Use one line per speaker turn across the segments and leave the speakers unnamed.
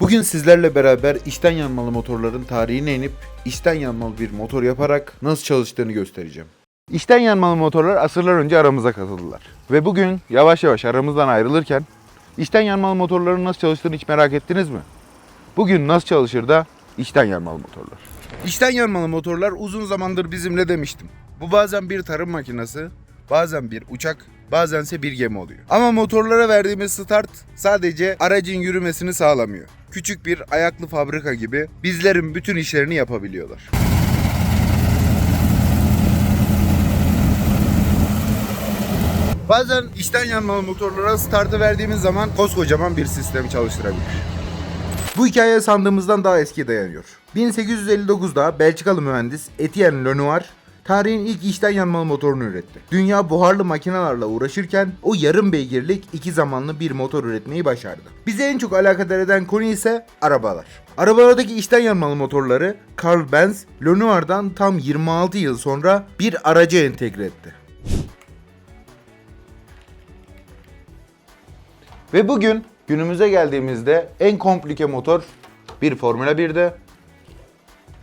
Bugün sizlerle beraber içten yanmalı motorların tarihine inip içten yanmalı bir motor yaparak nasıl çalıştığını göstereceğim. İçten yanmalı motorlar asırlar önce aramıza katıldılar. Ve bugün yavaş yavaş aramızdan ayrılırken içten yanmalı motorların nasıl çalıştığını hiç merak ettiniz mi? Bugün nasıl çalışır da içten yanmalı motorlar? İçten yanmalı motorlar uzun zamandır bizimle demiştim. Bu bazen bir tarım makinesi, bazen bir uçak, bazense bir gemi oluyor. Ama motorlara verdiğimiz start sadece aracın yürümesini sağlamıyor. Küçük bir ayaklı fabrika gibi bizlerin bütün işlerini yapabiliyorlar. Bazen içten yanmalı motorlara startı verdiğimiz zaman koskocaman bir sistemi çalıştırabilir. Bu hikaye sandığımızdan daha eski dayanıyor. 1859'da Belçikalı mühendis Etienne Lenoir tarihin ilk içten yanmalı motorunu üretti. Dünya buharlı makinelerle uğraşırken o yarım beygirlik iki zamanlı bir motor üretmeyi başardı. Bizi en çok alakadar eden konu ise arabalar. Arabalardaki içten yanmalı motorları Carl Benz, Lenoir'dan tam 26 yıl sonra bir araca entegre etti. Ve bugün günümüze geldiğimizde en komplike motor bir Formula 1'de,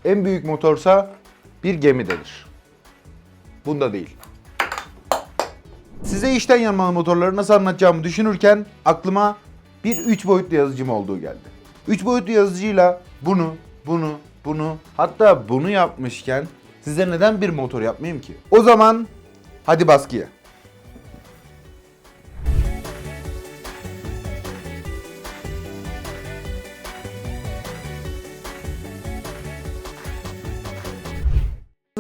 en büyük motorsa bir gemidedir. Bunda değil. Size içten yanmalı motorları nasıl anlatacağımı düşünürken aklıma bir 3 boyutlu yazıcım olduğu geldi. 3 boyutlu yazıcıyla bunu, bunu, bunu hatta bunu yapmışken size neden bir motor yapmayayım ki? O zaman hadi baskıya.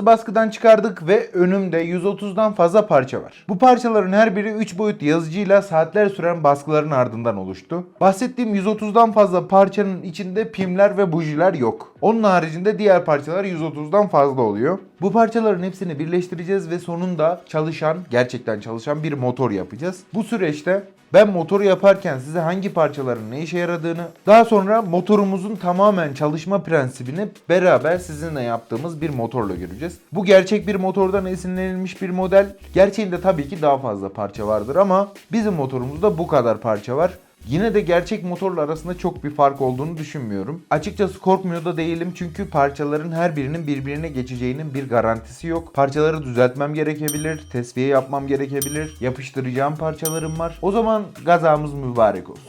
Baskıdan çıkardık ve önümde 130'dan fazla parça var. Bu parçaların her biri 3 boyutlu yazıcıyla saatler süren baskıların ardından oluştu. Bahsettiğim 130'dan fazla parçanın içinde pimler ve bujiler yok. Onun haricinde diğer parçalar 130'dan fazla oluyor. Bu parçaların hepsini birleştireceğiz ve sonunda çalışan, gerçekten çalışan bir motor yapacağız. Bu süreçte ben motoru yaparken size hangi parçaların ne işe yaradığını, daha sonra motorumuzun tamamen çalışma prensibini beraber sizinle yaptığımız bir motorla göreceğiz. Bu gerçek bir motordan esinlenilmiş bir model. Gerçeğinde tabii ki daha fazla parça vardır ama bizim motorumuzda bu kadar parça var. Yine de gerçek motorla arasında çok bir fark olduğunu düşünmüyorum. Açıkçası korkmuyor da değilim çünkü parçaların her birinin birbirine geçeceğinin bir garantisi yok. Parçaları düzeltmem gerekebilir, tesviye yapmam gerekebilir, yapıştıracağım parçalarım var. O zaman gazamız mübarek olsun.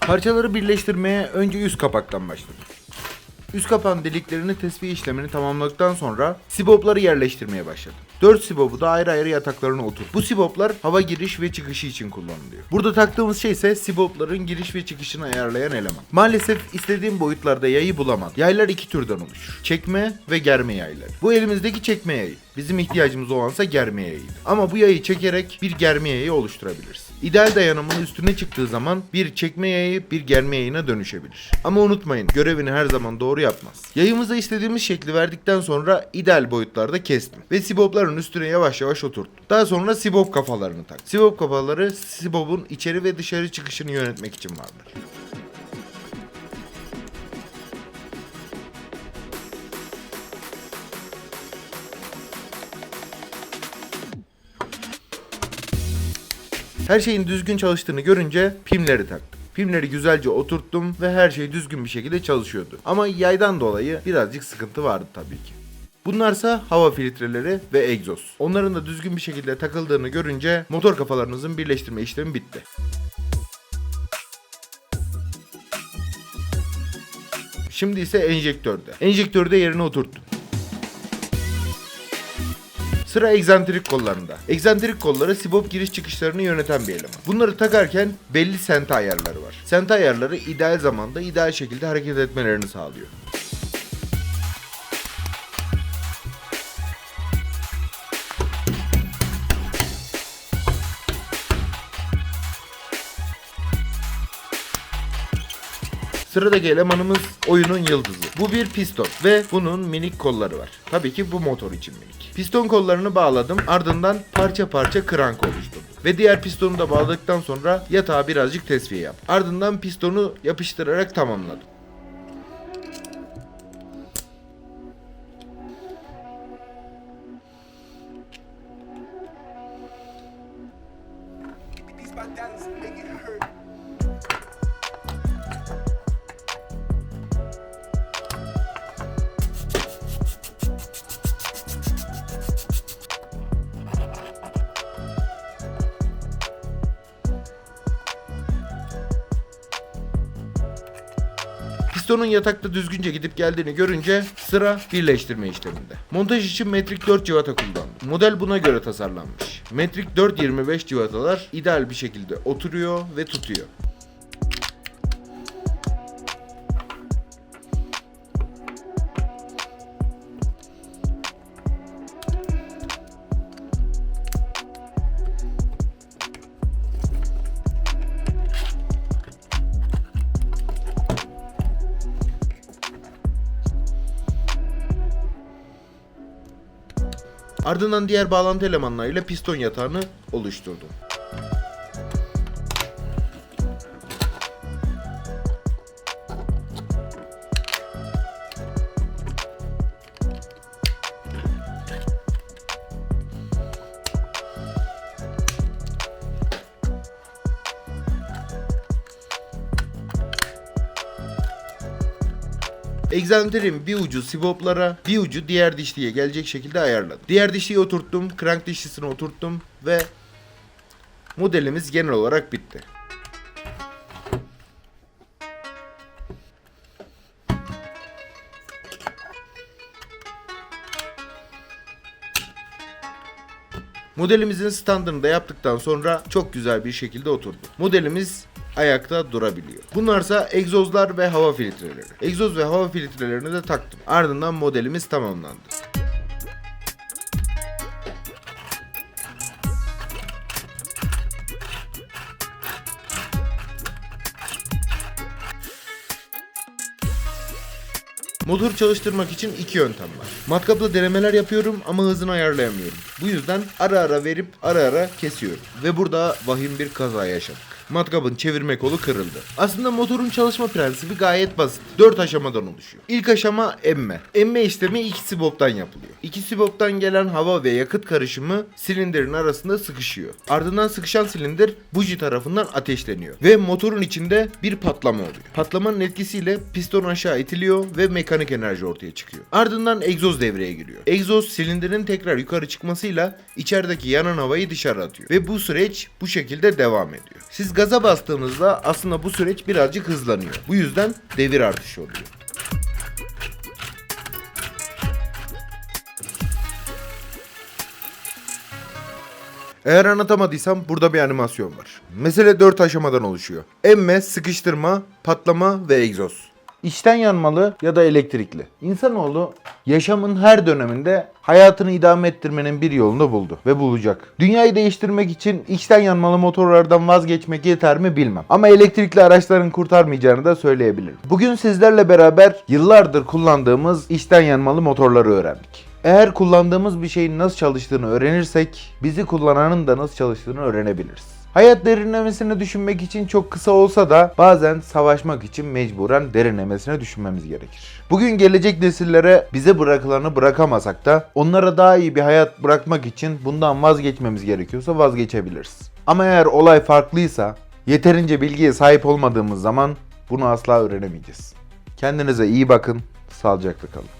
Parçaları birleştirmeye önce üst kapaktan başladım. Üst kapağın deliklerini tesviye işlemini tamamladıktan sonra sibopları yerleştirmeye başladım. 4 sibobu da ayrı ayrı yataklarına otur. Bu siboplar hava giriş ve çıkışı için kullanılıyor. Burada taktığımız şey ise sibopların giriş ve çıkışını ayarlayan eleman. Maalesef istediğim boyutlarda yayı bulamadım. Yaylar iki türden oluşur. Çekme ve germe yayları. Bu elimizdeki çekme yayı. Bizim ihtiyacımız olansa germe yayıydı. Ama bu yayı çekerek bir germe yayı oluşturabiliriz. İdeal dayanımın üstüne çıktığı zaman bir çekme yayı bir germe yayına dönüşebilir. Ama unutmayın görevini her zaman doğru yapmaz. Yayımıza istediğimiz şekli verdikten sonra ideal boyutlarda kestim. Ve sibopların üstüne yavaş yavaş oturttum. Daha sonra sibop kafalarını tak. Sibop kafaları sibopun içeri ve dışarı çıkışını yönetmek için vardır. Her şeyin düzgün çalıştığını görünce pimleri taktım. Pimleri güzelce oturttum ve her şey düzgün bir şekilde çalışıyordu. Ama yaydan dolayı birazcık sıkıntı vardı tabii ki. Bunlarsa hava filtreleri ve egzoz. Onların da düzgün bir şekilde takıldığını görünce motor kafalarınızın birleştirme işlemi bitti. Şimdi ise enjektörde. Enjektörde yerine oturttum. Sıra egzantrik kollarında. Egzantrik kolları sibop giriş çıkışlarını yöneten bir eleman. Bunları takarken belli sente ayarları var. Sente ayarları ideal zamanda ideal şekilde hareket etmelerini sağlıyor. Sıradaki elemanımız oyunun yıldızı. Bu bir piston ve bunun minik kolları var. Tabii ki bu motor için minik. Piston kollarını bağladım ardından parça parça krank oluştum ve diğer pistonu da bağladıktan sonra yatağa birazcık tesviye yap. Ardından pistonu yapıştırarak tamamladım. These Pistonun yatakta düzgünce gidip geldiğini görünce sıra birleştirme işleminde. Montaj için metrik 4 civata kullandım. Model buna göre tasarlanmış. Metrik 4.25 civatalar ideal bir şekilde oturuyor ve tutuyor. Ardından diğer bağlantı elemanlarıyla piston yatağını oluşturdum. Egzantrin bir ucu sivoplara, bir ucu diğer dişliye gelecek şekilde ayarladım. Diğer dişliyi oturttum, crank dişlisini oturttum ve modelimiz genel olarak bitti. Modelimizin standını da yaptıktan sonra çok güzel bir şekilde oturdu. Modelimiz ayakta durabiliyor. Bunlarsa egzozlar ve hava filtreleri. Egzoz ve hava filtrelerini de taktım. Ardından modelimiz tamamlandı. Motor çalıştırmak için iki yöntem var. Matkapla denemeler yapıyorum ama hızını ayarlayamıyorum. Bu yüzden ara ara verip ara ara kesiyorum. Ve burada vahim bir kaza yaşadık. Matkapın çevirme kolu kırıldı. Aslında motorun çalışma prensibi gayet basit. 4 aşamadan oluşuyor. İlk aşama emme. Emme işlemi iki siboptan yapılıyor. İki siboptan gelen hava ve yakıt karışımı silindirin arasında sıkışıyor. Ardından sıkışan silindir buji tarafından ateşleniyor. Ve motorun içinde bir patlama oluyor. Patlamanın etkisiyle piston aşağı itiliyor ve mekanik enerji ortaya çıkıyor. Ardından egzoz devreye giriyor. Egzoz silindirin tekrar yukarı çıkmasıyla içerideki yanan havayı dışarı atıyor. Ve bu süreç bu şekilde devam ediyor. Siz gaza bastığınızda aslında bu süreç birazcık hızlanıyor. Bu yüzden devir artışı oluyor. Eğer anlatamadıysam burada bir animasyon var. Mesele 4 aşamadan oluşuyor. Emme, sıkıştırma, patlama ve egzoz. İçten yanmalı ya da elektrikli. İnsanoğlu yaşamın her döneminde hayatını idame ettirmenin bir yolunu buldu ve bulacak. Dünyayı değiştirmek için içten yanmalı motorlardan vazgeçmek yeter mi bilmem. Ama elektrikli araçların kurtarmayacağını da söyleyebilirim. Bugün sizlerle beraber yıllardır kullandığımız içten yanmalı motorları öğrendik. Eğer kullandığımız bir şeyin nasıl çalıştığını öğrenirsek bizi kullananın da nasıl çalıştığını öğrenebiliriz. Hayat derinlemesine düşünmek için çok kısa olsa da bazen savaşmak için mecburen derinlemesine düşünmemiz gerekir. Bugün gelecek nesillere bize bırakılanı bırakamasak da onlara daha iyi bir hayat bırakmak için bundan vazgeçmemiz gerekiyorsa vazgeçebiliriz. Ama eğer olay farklıysa, yeterince bilgiye sahip olmadığımız zaman bunu asla öğrenemeyeceğiz. Kendinize iyi bakın, sağlıcakla kalın.